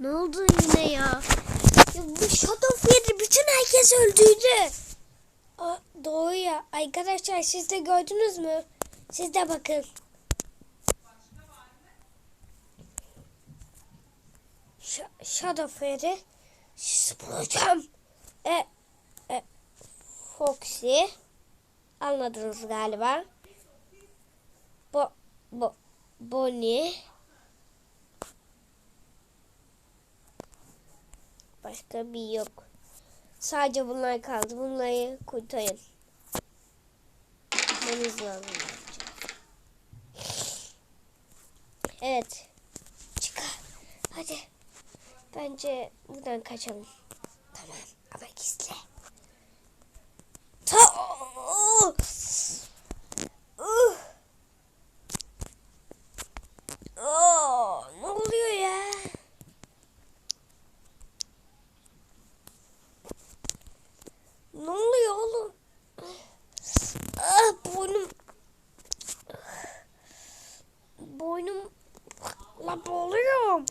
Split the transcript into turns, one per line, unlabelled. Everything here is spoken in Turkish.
Ne oldu yine ya? Ya bu Shadow yedi bütün herkes öldürdü. Aa, doğru ya. Arkadaşlar siz de gördünüz mü? Siz de bakın. Ş- Shadow. Siz bulacağım. E, e, Foxy. Anladınız galiba. Bo, bo, Bonnie. Başka bir yok. Sadece bunlar kaldı. Bunları kurtarın. Deniz lazım. Evet. Çıkar. Hadi. Bence buradan kaçalım. Boynum la boğuluyorum.